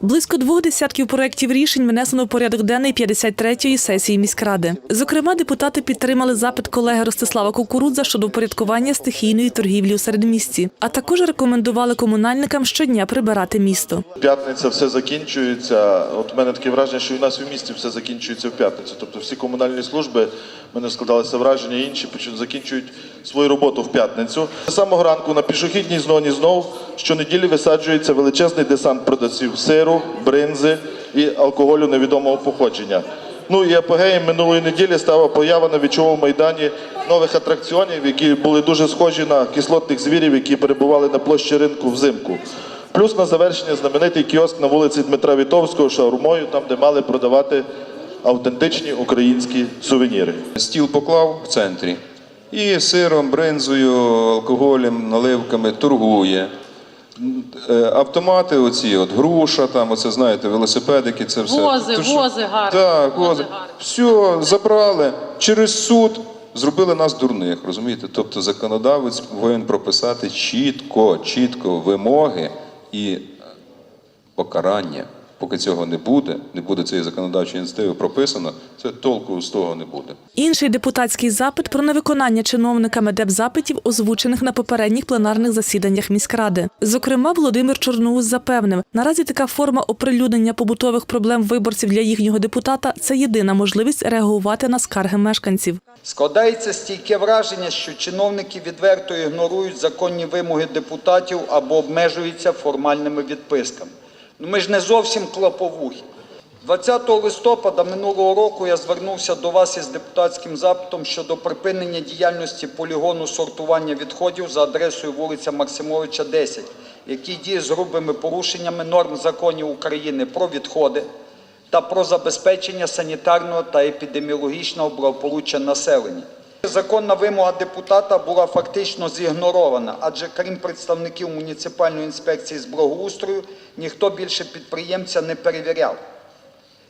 Близько двох десятків проєктів рішень внесено в порядок денний 53-ї сесії міськради. Зокрема, депутати підтримали запит колеги Ростислава Кукурудза щодо впорядкування стихійної торгівлі у середмісті, а також рекомендували комунальникам щодня прибирати місто. П'ятниця все закінчується. От мене таке враження, що у нас в місті все закінчується в п'ятницю. Тобто всі комунальні служби, мене складалося враження, інші закінчують свою роботу в п'ятницю. З самого ранку на пішохідній зоні знов щонеділі висаджується величезний десант продавців сиру, бринзи і алкоголю невідомого походження. Ну і апогеєм минулої неділі стала поява на вічовому майдані нових атракціонів, які були дуже схожі на кислотних звірів, які перебували на площі ринку взимку. Плюс на завершення знаменитий кіоск на вулиці Дмитра Вітовського шаурмою, там де мали продавати автентичні українські сувеніри. Стіл поклав в центрі і сиром, бринзою, алкоголем, наливками торгує. Е, Автомати, оці от груша, там, оце знаєте, велосипедики, це все. Вози, То що- вози гарні, Так, вози вози. гарні. Все, забрали. Через суд зробили нас дурних, розумієте? Тобто законодавець повинен прописати чітко, чітко вимоги і е, покарання. Поки цього не буде, не буде цієї законодавчої ініціативи прописано, це толку з того не буде. Інший депутатський запит про невиконання чиновниками депзапитів, озвучених на попередніх пленарних засіданнях міськради. Зокрема, Володимир Чорноус запевнив, наразі така форма оприлюднення побутових проблем виборців для їхнього депутата це єдина можливість реагувати на скарги мешканців. Складається стійке враження, що чиновники відверто ігнорують законні вимоги депутатів або обмежуються формальними відписками. Ну ми ж не зовсім клаповухи. 20 листопада минулого року я звернувся до вас із депутатським запитом щодо припинення діяльності полігону сортування відходів за адресою вулиця Максимовича, 10, який діє з грубими порушеннями норм законів України про відходи та про забезпечення санітарного та епідеміологічного благополуччя населення. Законна вимога депутата була фактично зігнорована, адже крім представників муніципальної інспекції з благоустрою, ніхто більше підприємця не перевіряв.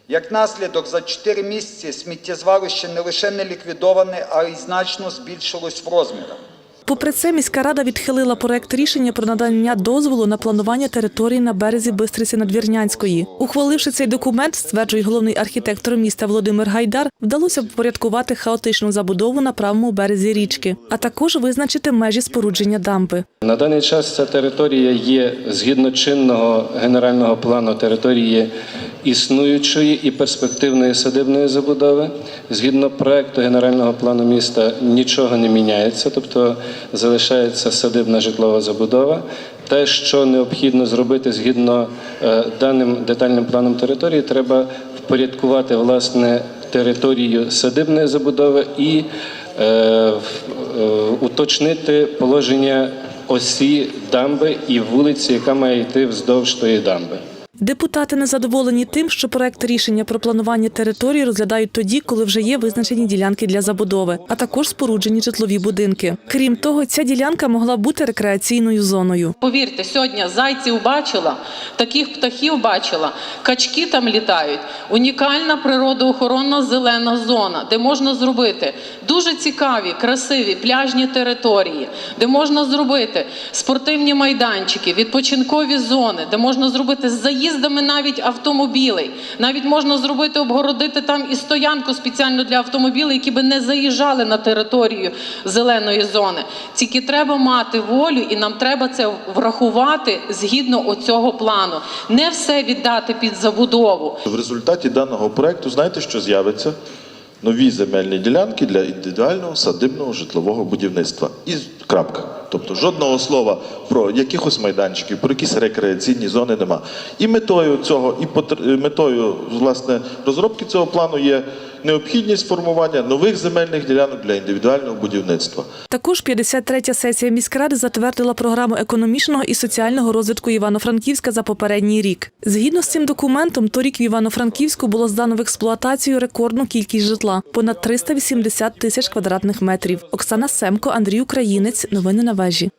Як наслідок, за 4 місяці сміттєзвалище не лише не ліквідоване, а й значно збільшилось в розмірах. Попри це, міська рада відхилила проект рішення про надання дозволу на планування території на березі Бистриці Надвірнянської. Ухваливши цей документ, стверджує головний архітектор міста Володимир Гайдар, вдалося впорядкувати хаотичну забудову на правому березі річки, а також визначити межі спорудження дамби. На даний час ця територія є згідно чинного генерального плану території існуючої і перспективної садибної забудови. Згідно проекту генерального плану міста нічого не міняється, тобто залишається садибна житлова забудова. Те, що необхідно зробити згідно е, даним детальним планом території, треба впорядкувати власне територію садибної забудови і е, е, уточнити положення осі дамби і вулиці, яка має йти вздовж тої дамби. Депутати незадоволені тим, що проект рішення про планування території розглядають тоді, коли вже є визначені ділянки для забудови, а також споруджені житлові будинки. Крім того, ця ділянка могла бути рекреаційною зоною. Повірте, сьогодні зайців бачила, таких птахів бачила, качки там літають. Унікальна природоохоронна зелена зона, де можна зробити дуже цікаві, красиві пляжні території, де можна зробити спортивні майданчики, відпочинкові зони, де можна зробити з заїздами навіть автомобілей. Навіть можна зробити, обгородити там і стоянку спеціально для автомобілів, які би не заїжджали на територію зеленої зони. Тільки треба мати волю, і нам треба це врахувати згідно оцього плану. Не все віддати під забудову. В результаті даного проекту знаєте, що з'явиться? Нові земельні ділянки для індивідуального садибного житлового будівництва. І крапка. Тобто жодного слова про якихось майданчиків, про якісь рекреаційні зони нема. І метою цього, і потр- метою власне розробки цього плану є необхідність формування нових земельних ділянок для індивідуального будівництва. Також 53-я сесія міськради затвердила програму економічного і соціального розвитку Івано-Франківська за попередній рік. Згідно з цим документом, торік в Івано-Франківську було здано в експлуатацію рекордну кількість житла понад 380 тисяч квадратних метрів. Оксана Семко, Андрій Українець. Новини на вежі.